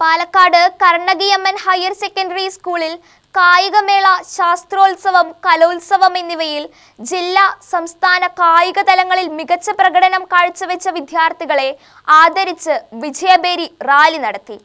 Palakkad Karnakiyamman higher secondary സ്കൂളിൽ കായികമേള ശാസ്ത്രോത്സവം കലോത്സവം എന്നിവയിൽ ജില്ലാ സംസ്ഥാന കായിക തലങ്ങളിൽ മികച്ച പ്രകടനം കാഴ്ചവെച്ച വിദ്യാർത്ഥികളെ ആദരിച്ച് വിജയബേരി റാലി നടത്തി.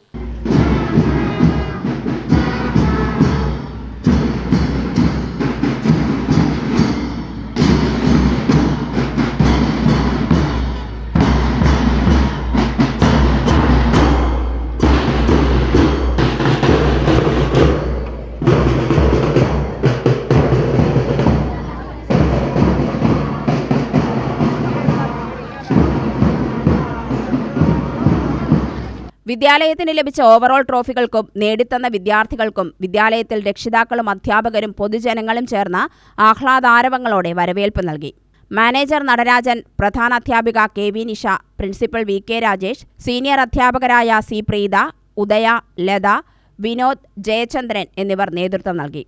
വിദ്യാലയത്തിന് ലഭിച്ച ഓവറോൾ ട്രോഫികൾക്കും നേടിത്തന്ന വിദ്യാർത്ഥികൾക്കും വിദ്യാലയത്തിൽ രക്ഷിതാക്കളും അധ്യാപകരും പൊതുജനങ്ങളും ചേർന്ന് ആഹ്ലാദാരവങ്ങളോടെ വരവേൽപ്പ് നൽകി. മാനേജർ നടരാജൻ പ്രധാന അധ്യാപിക K V Nisha principal V K Rajesh senior അധ്യാപകരായ സി പ്രീത ഉദയ ലത വിനോദ് ജയചന്ദ്രൻ എന്നിവർ നേതൃത്വം നൽകി.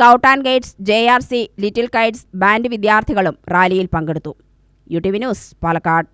Scout and guides J R C little kites band വിദ്യാർത്ഥികളും റാലിയിൽ പങ്കെടുത്തു. U T V news Palakkad.